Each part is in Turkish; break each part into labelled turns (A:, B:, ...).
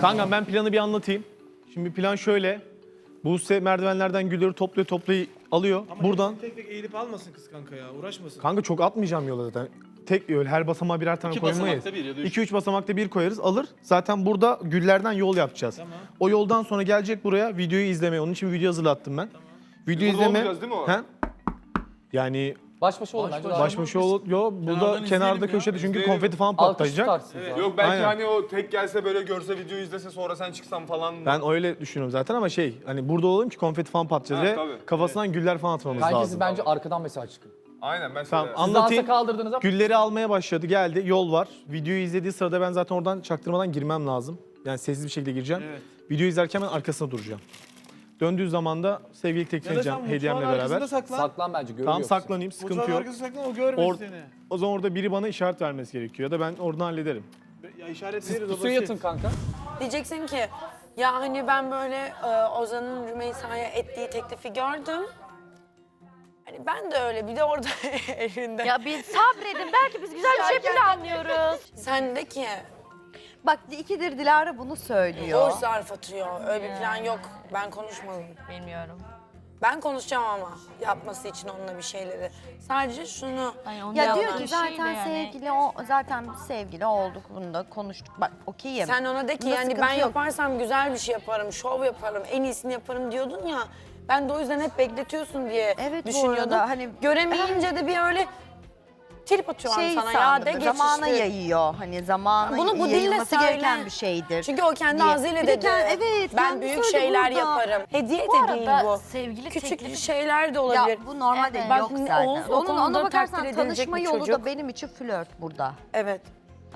A: Kanka ben planı bir anlatayım. Şimdi plan şöyle. Buse merdivenlerden gülleri topluyor toplayı alıyor. Buradan.
B: Tek tek eğilip almasın kız kanka ya. Uğraşmasın.
A: Kanka çok atmayacağım yola zaten. Tek yol her basamağa birer tane
C: İki
A: koymayız.
C: basamakta bir ya da üç.
A: 2-3 basamakta bir koyarız alır. Zaten burada güllerden yol yapacağız.
B: Tamam.
A: O yoldan sonra gelecek buraya videoyu izlemeye. Onun için bir video hazırlattım ben. Video
D: Burada
A: izleme.
D: olmayacağız değil mi o?
A: He? Yani
E: Baş başa olun bence.
A: baş başa ol. Yo burada
B: Kenardan
A: kenarda köşede çünkü
D: İzleyelim.
A: konfeti falan patlayacak.
E: Evet.
D: Yok belki
A: Aynen.
D: hani o tek gelse böyle görse videoyu izlese sonra sen çıksan falan.
A: Ben öyle düşünüyorum zaten ama şey hani burada olalım ki konfeti falan patlayacağız
D: Ha,
A: ve
D: tabii.
A: kafasından güller falan atmamız
E: Kanki
A: lazım.
E: siz bence arkadan mesela çıkın.
D: Aynen ben
A: Tamam
D: söylerim.
E: Siz dansa
A: anlatayım.
E: kaldırdınız ama
A: Gülleri almaya başladı geldi yol var. Videoyu izlediği sırada ben zaten oradan çaktırmadan girmem lazım. Yani sessiz bir şekilde gireceğim.
B: Evet.
A: Videoyu izlerken ben arkasına duracağım. Döndüğü zaman da sevgili tekleyeceğim
B: sen
A: hediyemle beraber.
B: saklan.
E: saklan bence görüyor
A: Tamam saklanayım sıkıntı
B: Mutfağın
A: yok.
B: arkasında saklan o görmesin
A: Or-
B: seni.
A: O zaman orada biri bana işaret vermesi gerekiyor ya da ben oradan hallederim.
B: Ya işaret
E: Siz
B: veririz o
E: pusuya
B: basit.
E: yatın kanka.
F: Diyeceksin ki ya hani ben böyle e, Ozan'ın Rümeysa'ya ettiği teklifi gördüm. Hani ben de öyle bir de orada elinde.
G: Ya bir sabredin belki biz güzel bir şey planlıyoruz.
F: Sen de ki
H: Bak ikidir Dilara bunu söylüyor.
F: boş zarf atıyor. Öyle bir plan yok. Ben konuşmalıyım.
G: Bilmiyorum.
F: Ben konuşacağım ama yapması için onunla bir şeyleri. Sadece şunu
H: Ya
G: yaptığı
H: diyor ki
G: şey
H: zaten
G: de yani.
H: sevgili o zaten sevgili olduk bunu da konuştuk. Bak okeyim.
F: sen ona de ki
H: Bunda
F: yani
H: sıkıntı
F: ben
H: yok.
F: yaparsam güzel bir şey yaparım, şov yaparım, en iyisini yaparım diyordun ya. Ben de o yüzden hep bekletiyorsun diye
H: Evet bu
F: düşünüyordum.
H: arada hani
F: Göremeyince de bir öyle trip atıyorum
H: şey
F: sana ya de
H: sandım,
F: geç
H: zamana yayıyor. Hani zamana
F: Bunu bu dille
H: yayılması
F: söyle.
H: gereken bir şeydir.
F: Çünkü o kendi
H: diye.
F: ağzıyla
H: Bir de
F: dedi.
H: kend- evet,
F: ben
H: kendi
F: büyük
H: söyledi
F: şeyler
H: burada.
F: yaparım. Hediye de değil
G: arada
F: bu.
G: sevgili
F: Küçük
G: teklifi
F: şeyler de
H: ya
F: olabilir.
H: bu normalde
G: Evet.
H: Yok zaten.
F: Oğuz o
H: Onun,
F: konuda
H: ona bakarsan
F: edilecek
H: tanışma
F: bir
H: yolu
F: çocuk.
H: da benim için flört burada.
F: Evet.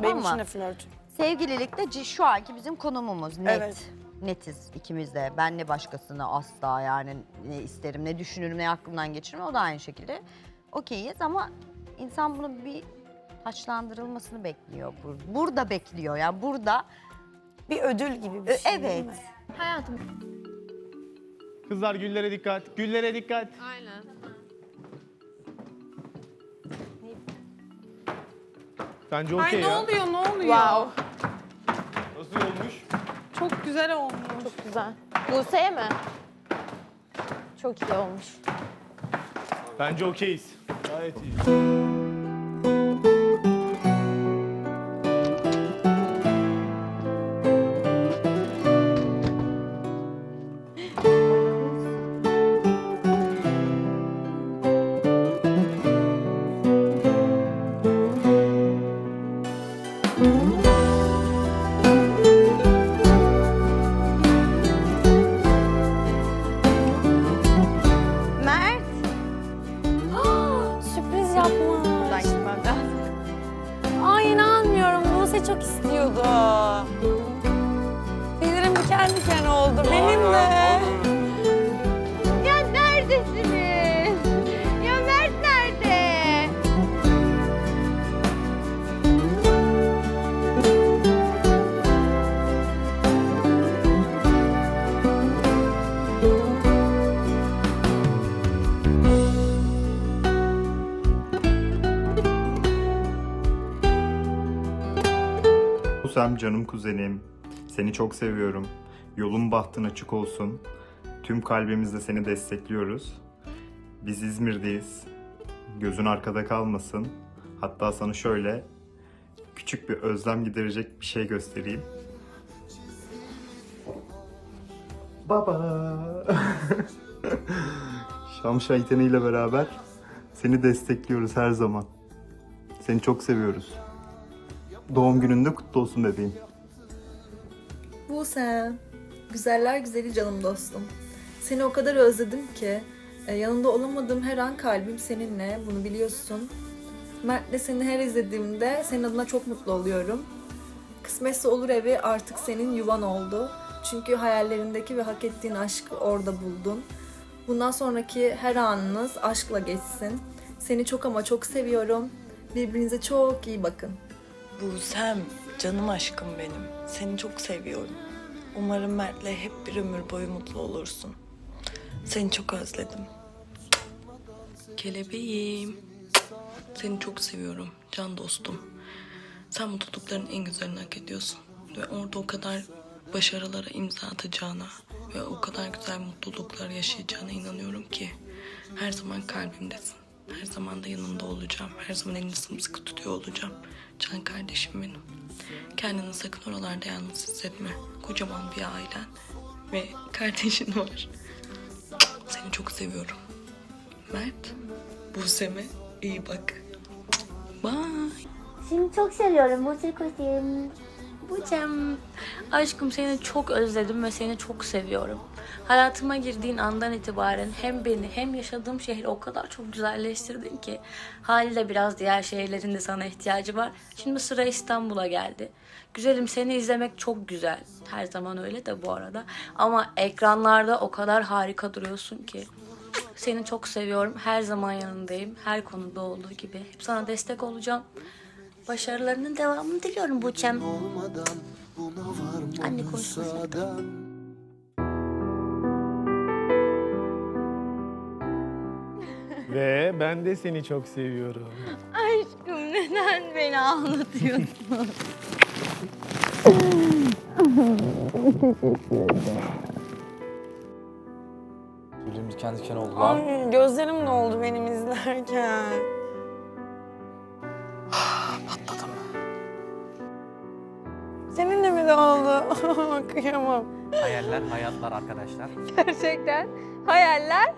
F: Benim
H: mı?
F: için de flört.
H: Sevgililikte c- şu anki bizim konumumuz net.
F: Evet.
H: Netiz ikimiz de. Ben ne başkasını asla yani ne isterim, ne düşünürüm, ne aklımdan geçiririm. O da aynı şekilde. Okeyiz ama insan bunu bir taçlandırılmasını bekliyor. Bur- Burada bekliyor yani burada.
F: Bir ödül gibi bir şey değil
H: evet.
G: Hayatım.
A: Kızlar güllere dikkat. Güllere dikkat.
G: Aynen.
A: Bence okey ya.
I: ne oluyor ne oluyor?
D: Nasıl olmuş?
I: Çok güzel olmuş.
G: Çok güzel. Buse'ye mi? Çok iyi olmuş.
A: Bence okeyiz.
B: Gayet iyi.
F: İstiyordu. Bilirim diken diken oldu. Benim de.
J: Busem canım kuzenim. Seni çok seviyorum. Yolun bahtın açık olsun. Tüm kalbimizle seni destekliyoruz. Biz İzmir'deyiz. Gözün arkada kalmasın. Hatta sana şöyle küçük bir özlem giderecek bir şey göstereyim. Baba. Şam şeytanı ile beraber seni destekliyoruz her zaman. Seni çok seviyoruz. Doğum gününde kutlu olsun bebeğim.
K: Buse, güzeller güzeli canım dostum. Seni o kadar özledim ki e, yanında olamadığım her an kalbim seninle, bunu biliyorsun. Mert'le seni her izlediğimde senin adına çok mutlu oluyorum. Kısmetse olur evi artık senin yuvan oldu. Çünkü hayallerindeki ve hak ettiğin aşkı orada buldun. Bundan sonraki her anınız aşkla geçsin. Seni çok ama çok seviyorum. Birbirinize çok iyi bakın.
L: Busem, canım aşkım benim. Seni çok seviyorum. Umarım Mert'le hep bir ömür boyu mutlu olursun. Seni çok özledim. Kelebeğim. Seni çok seviyorum, can dostum. Sen mutlulukların en güzelini hak ediyorsun. Ve orada o kadar başarılara imza atacağına ve o kadar güzel mutluluklar yaşayacağına inanıyorum ki her zaman kalbimdesin. Her zaman da yanında olacağım. Her zaman elini sımsıkı tutuyor olacağım. Can kardeşim benim. Kendini sakın oralarda yalnız hissetme. Kocaman bir ailen ve kardeşin var. Seni çok seviyorum. Mert, Buse'me iyi bak. Bye.
G: Seni çok seviyorum Burcu kuzum.
C: Bucem, aşkım seni çok özledim ve seni çok seviyorum. Hayatıma girdiğin andan itibaren hem beni hem yaşadığım şehri o kadar çok güzelleştirdin ki haliyle biraz diğer şehirlerin de sana ihtiyacı var. Şimdi sıra İstanbul'a geldi. Güzelim seni izlemek çok güzel. Her zaman öyle de bu arada. Ama ekranlarda o kadar harika duruyorsun ki. Seni çok seviyorum. Her zaman yanındayım. Her konuda olduğu gibi. Hep sana destek olacağım. Başarılarının devamını diliyorum Buçem. Anne konuşmasın.
A: Ve ben de seni çok seviyorum.
G: Aşkım neden beni ağlatıyorsun?
E: Tüylerimiz kendi kendine oldu lan.
F: Ay, gözlerim doldu benim izlerken. Seninle mi doldu? Kıyamam.
E: Hayaller hayatlar arkadaşlar.
G: Gerçekten hayaller.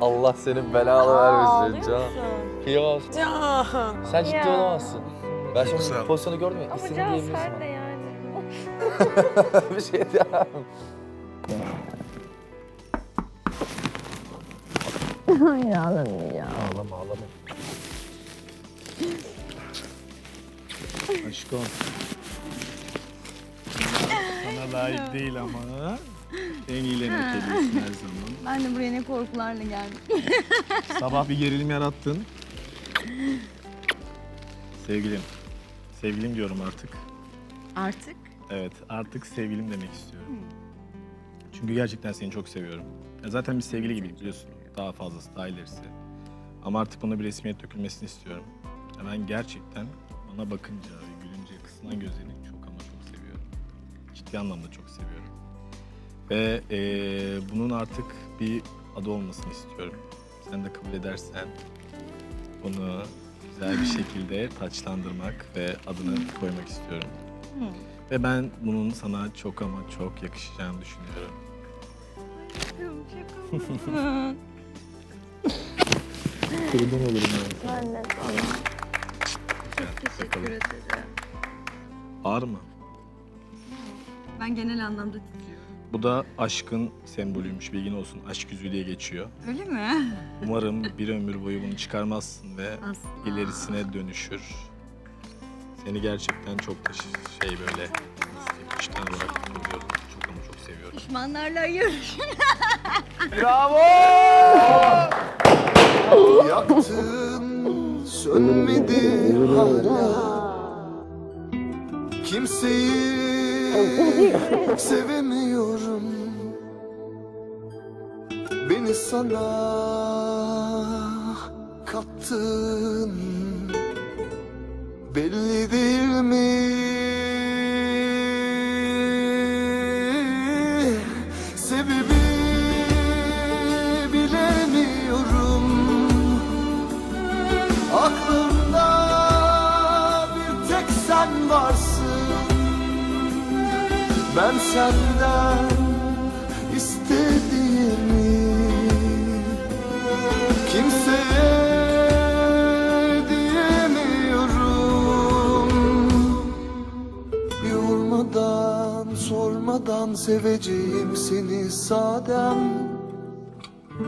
E: Allah senin belanı vermesin Can. Kıyamaz.
F: Can.
E: Sen ciddi
G: Ya.
E: olamazsın. Ben şimdi bu pozisyonu gördüm ya.
G: Ama
E: İstediğini
G: Can
E: diyebilirsin
G: sen de yani.
E: bana. bir şey diyemem.
A: Ağlama ağlama. Aşkım. Sana layık değil ama. En iyilerini hak ediyorsun her zaman.
G: Ben de buraya ne korkularla geldim.
A: Sabah bir gerilim yarattın. Sevgilim. Sevgilim diyorum artık.
G: Artık?
A: Evet artık sevgilim demek istiyorum. Çünkü gerçekten seni çok seviyorum. Ya zaten biz sevgili gibiyiz biliyorsun. Daha fazlası, daha ilerisi. Ama artık buna bir resmiyet dökülmesini istiyorum. Ya ben gerçekten bana bakınca gülünce kısılan gözlerini çok ama çok seviyorum. Ciddi anlamda çok seviyorum. Ve eee, bunun artık bir adı olmasını istiyorum. Sen de kabul edersen bunu güzel bir şekilde taçlandırmak ve adını koymak istiyorum. Ve ben bunun sana çok ama çok yakışacağını düşünüyorum. Kurban olurum ben.
G: Ben de
A: Çok teşekkür ederim. Ağır mı?
G: Ben genel anlamda titriyorum.
A: Bu da aşkın sembolüymüş bilgin olsun. Aşk yüzüğü diye geçiyor.
G: Öyle mi?
A: Umarım bir ömür boyu bunu çıkarmazsın ve
G: Asla.
A: ilerisine dönüşür. Seni gerçekten çok da şey böyle içten olarak seviyorum. Çok ama çok seviyorum.
G: Düşmanlarla yarış.
M: Yaktın sönmedi hala. Kimseyi sevemiyorum. Beni sana kattın. Belli değil mi? Ben senden istediğimi Kimseye diyemiyorum. Yormadan sormadan seveceğim seni sadem.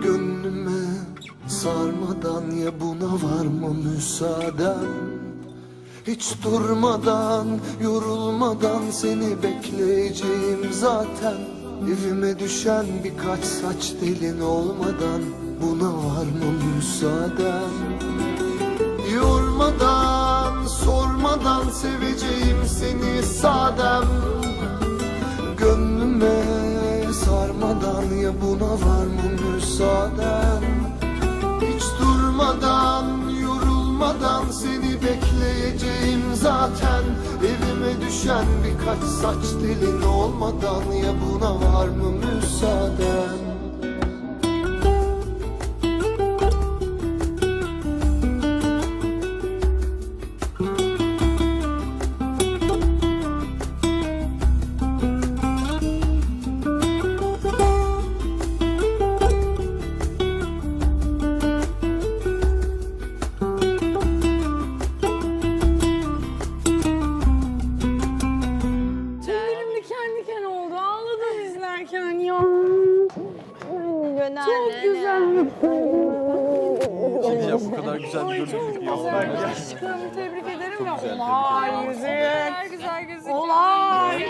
M: Gönlüme sarmadan ya buna var mı müsaaden Hiç durmadan yorulmadan seni bekleyeceğim zaten. Evime düşen birkaç saç telin olmadan buna var mı müsaaden Yormadan sormadan seveceğim seni sadem. Gönlüme sarmadan ya buna var mı müsaaden Hiç durmadan yorulmadan seni düşen birkaç saç telin olmadan ya buna var mı müsaaden
F: güzel
E: ki
F: Aşkım tebrik ederim ya. Olay yüzük.
I: Güzel gözüküyor.
F: Olay.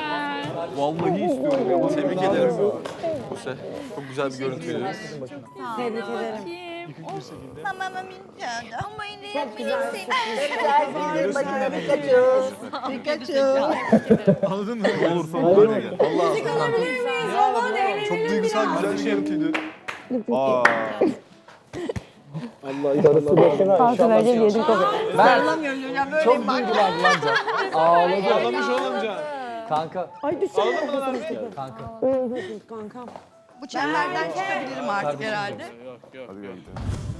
E: Vallahi istiyorum ya. Tebrik ederim. Buse çok güzel bir görüntüydü.
F: Tebrik ederim.
H: Çok güzel. Başına Pikachu. Pikachu.
A: Anladın mı? Olur sonra böyle gel.
F: Müzik alabilir miyiz? Aman eğlenelim
E: Çok duygusal
F: biraz.
E: güzel bir görüntüydü. Aa.
H: Sarılamıyorum ya böyle
E: Çok duygulandım lan Ağladı.
B: Ağlamış oğlum Can.
E: Kanka.
B: Ağladın mı lan artık?
E: Kanka.
F: Kankam.
H: Bu çemberden çıkabilirim artık herhalde.
B: Yok yok.
E: Hadi gel gidelim.